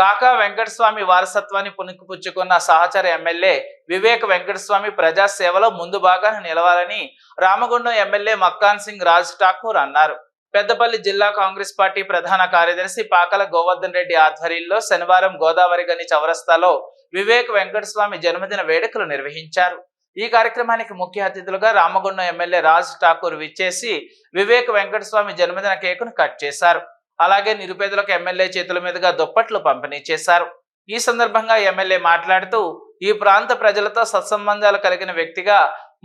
కాకా వెంకటస్వామి వారసత్వాన్ని పుణికిపుచ్చుకున్న సహచర ఎమ్మెల్యే వివేక్ వెంకటస్వామి ప్రజా సేవలో ముందు భాగాన నిలవాలని రామగుండం ఎమ్మెల్యే మక్కాన్ సింగ్ రాజ్ ఠాకూర్ అన్నారు. పెద్దపల్లి జిల్లా కాంగ్రెస్ పార్టీ ప్రధాన కార్యదర్శి పాకల గోవర్ధన్ రెడ్డి ఆధ్వర్యంలో శనివారం గోదావరి గని చౌరస్తాలో వివేక్ వెంకటస్వామి జన్మదిన వేడుకలు నిర్వహించారు. ఈ కార్యక్రమానికి ముఖ్య అతిథులుగా రామగుండం ఎమ్మెల్యే రాజ్ ఠాకూర్ విచ్చేసి వివేక్ వెంకటస్వామి జన్మదిన కేకును కట్ చేశారు. అలాగే నిరుపేదలకు ఎమ్మెల్యే చేతుల మీదుగా దుప్పట్లు పంపిణీ చేశారు. ఈ సందర్భంగా ఎమ్మెల్యే మాట్లాడుతూ ఈ ప్రాంత ప్రజలతో సత్సంబంధాలు కలిగిన వ్యక్తిగా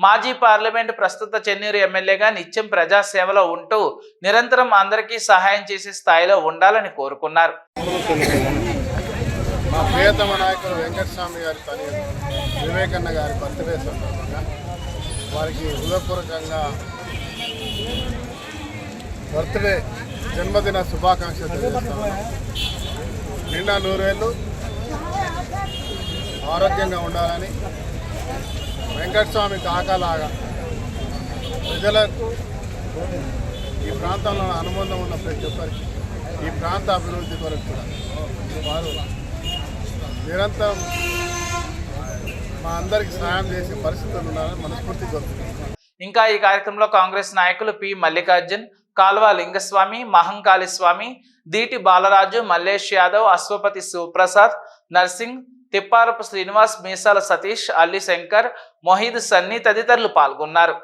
మాజీ పార్లమెంట్ ప్రస్తుత చెన్నూరు ఎమ్మెల్యేగా నిత్యం ప్రజాసేవలో ఉంటూ నిరంతరం అందరికీ సహాయం చేసే స్థాయిలో ఉండాలని కోరుకున్నారు. మా ప్రియతమ నాయకులు వెంకటస్వామి గారి వివేకన్న గారి బర్త్డే సందర్భంగా వారికి హృదయపూర్వకంగా బర్త్డే జన్మదిన శుభాకాంక్షలు తెలియజేస్తున్నాను నిండా నూరేళ్ళు ఆరోగ్యంగా ఉండాలని వెంకటస్వామి కాకలాగా ప్రజలకు ఈ ప్రాంతంలో అనుబంధం ఉన్న ప్రతి ఒక్కరికి ఈ ప్రాంత అభివృద్ధి కొరకు కూడా వారు నిరంతరం మా అందరికి సహాయం చేసే పరిస్థితులు ఉన్నారని మనస్ఫూర్తి కోరుతున్నాను. ఇంకా ఈ కార్యక్రమంలో కాంగ్రెస్ నాయకులు పి మల్లికార్జున్ కాల్వ లింగస్వామి మహంకాళి స్వామి దీటి బాలరాజు మల్లేష్ యాదవ్ అశ్వపతి సుప్రసాద్ నర్సింగ్ తిప్పారపు శ్రీనివాస్ మీసాల సతీష్ అల్లి శంకర్ మొహీద్ సన్నీ తదితరులు పాల్గొన్నారు.